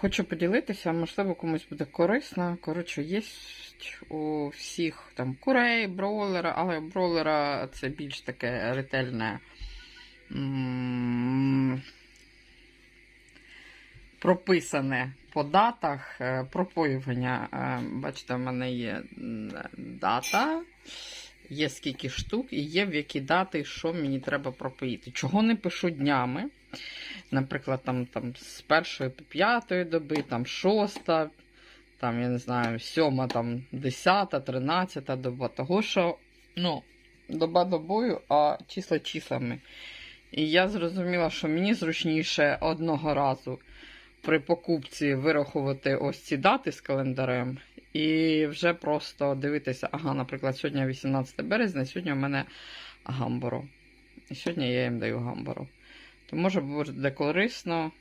Хочу поділитися, можливо, комусь буде корисно. Коротше, є у всіх там курей, бройлера, але бройлера це більш таке ретельне. Прописане по датах е, пропоювання. Е, Бачите, в мене є дата, є скільки штук, і є в які дати, що мені треба пропоїти. Чого не пишу днями. Наприклад, там, там з першої по п'ятої доби, там шоста, там, я не знаю, сьома, там, десята, тринадцята доба. Того, що ну, доба добою, а числа числами. І я зрозуміла, що мені зручніше одного разу при покупці вирахувати ось ці дати з календарем. І вже просто дивитися, ага, наприклад, сьогодні 18 березня, сьогодні у мене гамборо. І сьогодні я їм даю гамборо. То може буде корисно